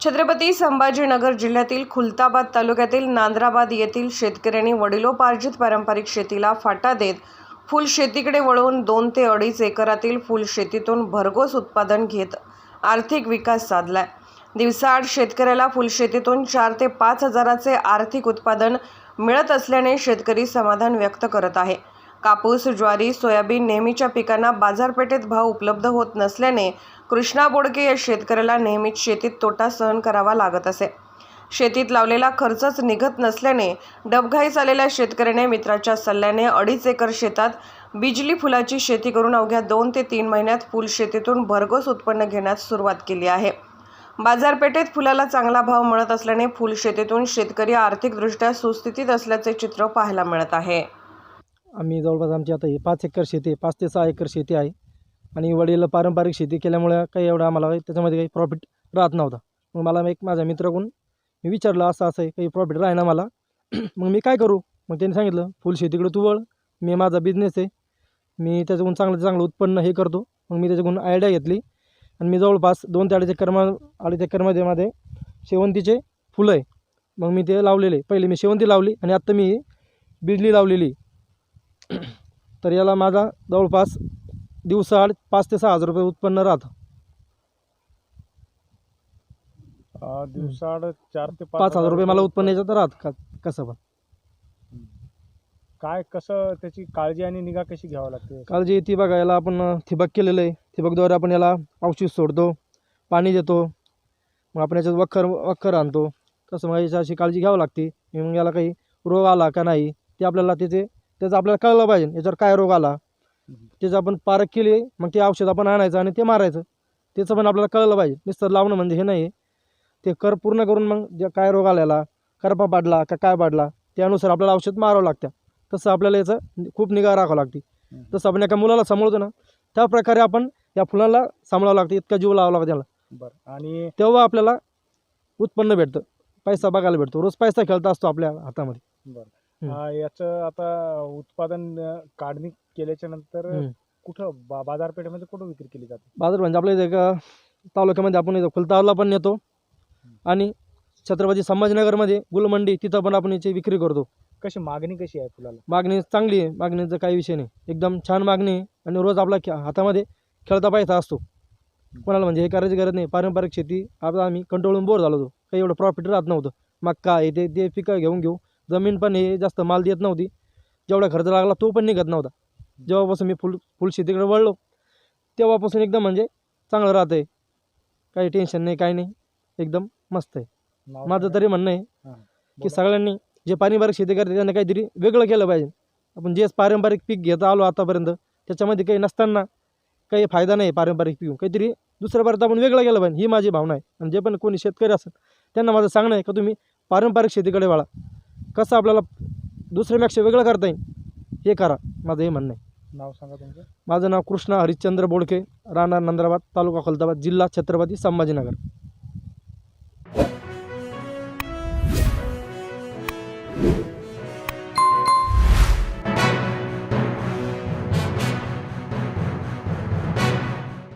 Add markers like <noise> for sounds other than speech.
छत्रपती संभाजीनगर जिल्ह्यातील खुलताबाद तालुक्यातील नांद्राबाद येथील शेतकऱ्यांनी वडिलोपार्जित पारंपरिक शेतीला फाटा देत फुलशेतीकडे वळवून दोन ते अडीच एकरातील फुलशेतीतून भरघोस उत्पादन घेत आर्थिक विकास साधलाय. दिवसाआड शेतकऱ्याला फुलशेतीतून चार ते पाच हजाराचे आर्थिक उत्पादन मिळत असल्याने शेतकरी समाधान व्यक्त करत आहे. कापूस ज्वारी सोयाबीन नेहमीच्या पिकांना बाजारपेठेत भाव उपलब्ध होत नसल्याने कृष्णा बोडके या शेतकऱ्याला नेहमीच शेतीत तोटा सहन करावा लागत असे. शेतीत लावलेला खर्चच निघत नसल्याने डबघाईस आलेल्या शेतकऱ्याने मित्राच्या सल्ल्याने अडीच एकर शेतात बिजली फुलाची शेती करून अवघ्या दोन ते तीन महिन्यात फुल शेतीतून भरघोस उत्पन्न घेण्यास सुरुवात केली आहे. बाजारपेठेत फुलाला चांगला भाव मिळत असल्याने फुल शेतीतून शेतकरी आर्थिकदृष्ट्या सुस्थितीत असल्याचे चित्र पाहायला मिळत आहे. आम्ही जवळपास आमची आता ही पाच एकर शेती आहे पाच ते सहा एकर शेती आहे. आणि वडील पारंपरिक शेती केल्यामुळे काही एवढं आम्हाला त्याच्यामध्ये काही प्रॉफिट राहत नव्हता. मग मला एक माझ्या मित्राकडून मी विचारलं असं असं आहे काही प्रॉफिट राहीना मला? <clears throat> मग मी काय करू? मग त्यांनी सांगितलं फुल शेतीकडे तू वळ. मी माझा बिझनेस आहे. मी त्याच्याकडून चांगलं चांगलं उत्पन्न हे करतो. मग मी त्याच्याकडून आयडिया घेतली. आणि मी जवळपास दोन ते अडीच एकर अडीच एकरमध्ये माझे शेवंतीचे फुलं आहे. मग मी ते लावलेले. पहिले मी शेवंती लावली आणि आत्ता मी बिजली लावलेली. <clears throat> तर याला माझा जवळपास दिवसाआड पाच ते सहा हजार रुपये उत्पन्न राहतं. अ, दिवसाआड चार ते पाच हजार रुपये मला उत्पन्न याच्यात राहतं का कसं पण. काय कसं त्याची काळजी आणि निगा कशी घ्यावी लागते? काळजी ती बघा याला आपण अं, ठिबक केलेलं आहे. ठिबकद्वारे आपण याला औषध सोडतो पाणी देतो मग आपण याच्यात वखर वखर आणतो. कसं मग याची अशी काळजी घ्यावी लागते. मग याला काही रोग आला का नाही ते आपल्याला त्याचे त्याचं आपल्याला कळलं पाहिजे याच्यावर काय रोग आला. त्याचं आपण पारख केली मग ते औषध आपण आणायचं आणि ते मारायचं. त्याचं पण आपल्याला कळलं पाहिजे. नुसतं लावणं म्हणजे हे नाही. ते कर पूर्ण करून मग जे काय रोग आलेला करपा पाडला का काय पाडला त्यानुसार आपल्याला औषध मारावं लागतं. तसं आपल्याला याचं खूप निगा राखावं लागते. तसं आपण एका मुलाला सांभाळतो ना त्या प्रकारे आपण या फुलाला सांभाळावं लागतं इतका जीव लावावा लागतो त्याला. बरं. आणि तेव्हा आपल्याला उत्पन्न भेटतं. पैसा बघायला भेटतो. रोज पैसा खेळता असतो आपल्या हातामध्ये. बरं. याचं आता उत्पादन काढणी केल्याच्यानंतर हम्म. कुठं बा बाजारपेठेमध्ये कुठं विक्री केली जाते? बाजार म्हणजे आपल्या इथे एका तालुक्यामध्ये आपण इथं खुलताबादला पण नेतो आणि छत्रपती संभाजीनगरमध्ये गुलमंडी तिथं पण आपण याची विक्री करतो. कशी मागणी कशी आहे फुलाला? मागणी चांगली आहे. मागणीचा काही विषय नाही. एकदम छान मागणी आहे आणि रोज आपला खे- हातामध्ये खेळता पैसा असतो. कोणाला म्हणजे हे करायची गरज नाही. पारंपरिक शेती आता आम्ही कंट्रोलून बोर झालो होतो. काही एवढं प्रॉफिट राहत नव्हतं. मक्का हे ते ते पिकं घेऊन घेऊ. जमीन पण हे जास्त माल देत नव्हती. जेवढा खर्च लागला तो पण निघत नव्हता. जेव्हापासून मी फुल फुल शेतीकडे वळलो तेव्हापासून एकदम म्हणजे चांगलं राहतं आहे काही टेन्शन नाही काही नाही. एकदम मस्त आहे. माझं. तरी म्हणणं आहे. की. सगळ्यांनी जे पारंपरिक शेती करते त्यांना काहीतरी वेगळं केलं पाहिजे. आपण जे पारंपरिक पीक घेत आलो आतापर्यंत त्याच्यामध्ये काही नसताना काही फायदा नाही पारंपरिक पिऊन काहीतरी दुसऱ्या परत आपण वेगळं केलं पाहिजे. ही माझी भावना आहे. आणि जे पण कोणी शेतकरी असेल त्यांना माझं सांगणं आहे का तुम्ही पारंपरिक शेतीकडे वळा. कसं आपल्याला दुसऱ्यापेक्षा वेगळं करता येईल हे करा. माझं हे म्हणणं आहे. नाव सांगा तुमचं. माझं नाव कृष्णा हरिश्चंद्र बोडके राहणार नंद्राबाद तालुका खुलताबाद जिल्हा छत्रपती संभाजीनगर.